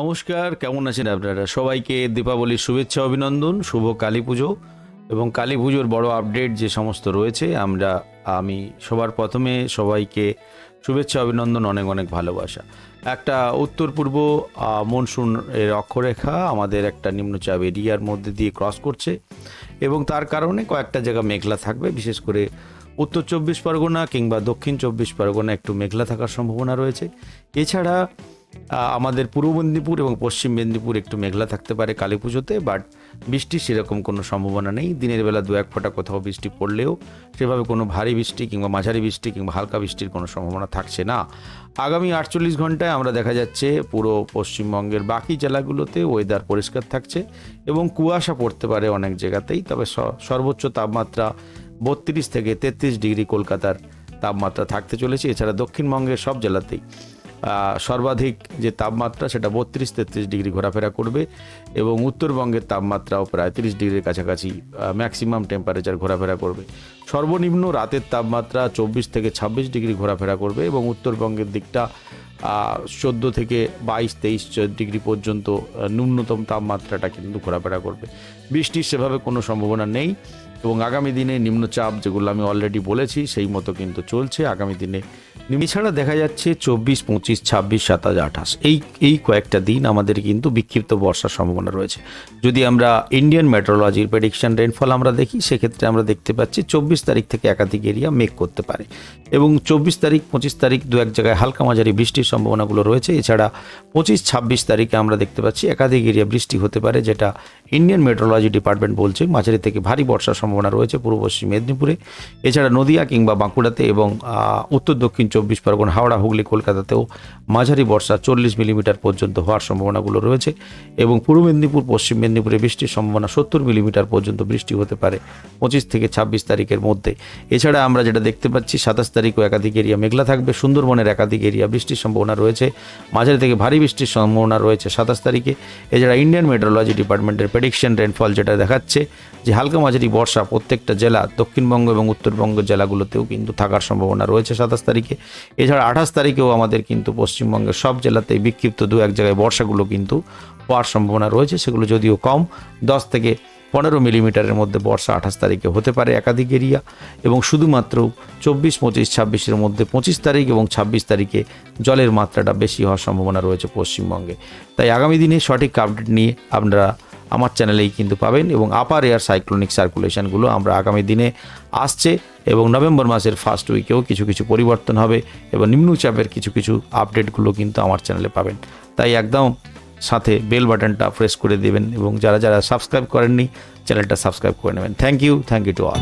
নমস্কার, কেমন আছেন আপনারা? সবাইকে দীপাবলির শুভেচ্ছা, অভিনন্দন, শুভ কালী পুজো। এবং কালী পুজোর বড় আপডেট যে সমস্ত রয়েছে, আমরা, আমি সবার প্রথমে সবাইকে শুভেচ্ছা, অভিনন্দন, অনেক অনেক ভালোবাসা। একটা উত্তর পূর্ব মনসুন এর অক্ষরেখা আমাদের একটা নিম্নচাপ এরিয়ার মধ্যে দিয়ে ক্রস করছে। এবং তার কারণে কয়েকটা জায়গা মেঘলা থাকবে, বিশেষ করে উত্তর চব্বিশ পরগনা কিংবা দক্ষিণ চব্বিশ পরগনা একটু মেঘলা থাকার সম্ভাবনা রয়েছে। এছাড়া আমাদের পূর্ব মেদিনীপুর এবং পশ্চিম মেদিনীপুর একটু মেঘলা থাকতে পারে কালী পুজোতে বাট বৃষ্টির সেরকম কোনো সম্ভাবনা নেই। দিনের বেলা দু এক ফোঁটা কোথাও বৃষ্টি পড়লেও সেভাবে কোনো ভারী বৃষ্টি কিংবা মাঝারি বৃষ্টি কিংবা হালকা বৃষ্টির কোনো সম্ভাবনা থাকছে না। আগামী আটচল্লিশ ঘন্টায় আমরা দেখা যাচ্ছে পুরো পশ্চিমবঙ্গের বাকি জেলাগুলোতে ওয়েদার পরিষ্কার থাকছে এবং কুয়াশা পড়তে পারে অনেক জায়গাতেই, তবে সর্বোচ্চ তাপমাত্রা বত্রিশ থেকে তেত্রিশ ডিগ্রি কলকাতার তাপমাত্রা থাকতে চলেছে। এছাড়া দক্ষিণবঙ্গের সব জেলাতেই সর্বাধিক যে তাপমাত্রা সেটা বত্রিশ, তেত্রিশ ডিগ্রি ঘোরাফেরা করবে এবং উত্তরবঙ্গের তাপমাত্রাও প্রায় তিরিশ ডিগ্রির কাছাকাছি ম্যাক্সিমাম টেম্পারেচার ঘোরাফেরা করবে। সর্বনিম্ন রাতের তাপমাত্রা চব্বিশ থেকে ছাব্বিশ ডিগ্রি ঘোরাফেরা করবে এবং উত্তরবঙ্গের দিকটা চোদ্দ থেকে বাইশ, তেইশ ডিগ্রি পর্যন্ত ন্যূনতম তাপমাত্রাটা কিন্তু ঘোরাফেরা করবে। বৃষ্টির সেভাবে কোনো সম্ভাবনা নেই এবং আগামী দিনে নিম্নচাপ যেগুলো আমি অলরেডি বলেছি, সেই মতো কিন্তু চলছে। আগামী দিনে এছাড়া দেখা যাচ্ছে চব্বিশ, পঁচিশ, ছাব্বিশ, সাতাশ, আঠাশ। এই এই কয়েকটা দিন আমাদের কিন্তু বিক্ষিপ্ত বর্ষার সম্ভাবনা রয়েছে। যদি আমরা ইন্ডিয়ান মেট্রোলজির প্রেডিকশন রেনফল আমরা দেখি, সেক্ষেত্রে আমরা দেখতে পাচ্ছি চব্বিশ তারিখ থেকে একাধিক এরিয়া মেক করতে পারে। এবং চব্বিশ তারিখ, পঁচিশ তারিখ দু এক জায়গায় হালকা মাঝারি বৃষ্টির সম্ভাবনাগুলো রয়েছে। এছাড়া পঁচিশ, ছাব্বিশ তারিখে আমরা দেখতে পাচ্ছি একাধিক এরিয়া বৃষ্টি হতে পারে, যেটা ইন্ডিয়ান মেট্রোলজি ডিপার্টমেন্ট বলছে মাঝারি থেকে ভারী বর্ষার সম্ভাবনা রয়েছে পূর্ব পশ্চিম মেদিনীপুরে। এছাড়া নদিয়া কিংবা বাঁকুড়াতে এবং উত্তর দক্ষিণ চব্বিশ পরগনা, হাওড়া, হুগলি, কলকাতাতেও মাঝারি বর্ষা চল্লিশ মিলিমিটার পর্যন্ত হওয়ার সম্ভাবনাগুলো রয়েছে এবং পূর্ব মেদিনীপুর, পশ্চিম মেদিনীপুরে বৃষ্টির সম্ভাবনা সত্তর মিলিমিটার পর্যন্ত বৃষ্টি হতে পারে পঁচিশ থেকে ছাব্বিশ তারিখের মধ্যে। এছাড়া আমরা যেটা দেখতে পাচ্ছি, সাতাশ তারিখও একাধিক এরিয়া মেঘলা থাকবে, সুন্দরবনের একাধিক এরিয়া বৃষ্টির সম্ভাবনা রয়েছে, মাঝারি থেকে ভারী বৃষ্টির সম্ভাবনা রয়েছে সাতাশ তারিখে। এছাড়া ইন্ডিয়ান মেট্রোলজি ডিপার্টমেন্টের প্রেডিকশন রেনফল যেটা দেখাচ্ছে, যে হালকা মাঝারি বর্ষা প্রত্যেকটা জেলা, দক্ষিণবঙ্গ এবং উত্তরবঙ্গ জেলাগুলোতেও কিন্তু থাকার সম্ভাবনা রয়েছে সাতাশ তারিখে। এছাড়া আঠাশ তারিখেও আমাদের কিন্তু পশ্চিমবঙ্গের সব জেলাতেই বিক্ষিপ্ত দু এক জায়গায় বর্ষাগুলো কিন্তু হওয়ার সম্ভাবনা রয়েছে, সেগুলো যদিও কম, দশ থেকে পনেরো মিলিমিটারের মধ্যে বর্ষা আঠাশ তারিখে হতে পারে একাধিক এরিয়া এবং শুধুমাত্র চব্বিশ, পঁচিশ, ছাব্বিশের মধ্যে পঁচিশ তারিখ এবং ছাব্বিশ তারিখে জলের মাত্রাটা বেশি হওয়ার সম্ভাবনা রয়েছে পশ্চিমবঙ্গে। তাই আগামী দিনে সঠিক আপডেট নিয়ে আপনারা আমার চ্যানেলেই কিন্তু পাবেন এবং আপার এয়ার সাইক্লোনিক সার্কুলেশনগুলো আমরা আগামী দিনে আসছে এবং নভেম্বর মাসের ফার্স্ট উইকেও কিছু কিছু পরিবর্তন হবে এবং নিম্নচাপের কিছু কিছু আপডেটগুলো কিন্তু আমার চ্যানেলে পাবেন। তাই একদম সাথে বেল বাটনটা প্রেস করে দেবেন এবং যারা যারা সাবস্ক্রাইব করেননি চ্যানেলটা সাবস্ক্রাইব করে নেবেন। Thank you thank you to all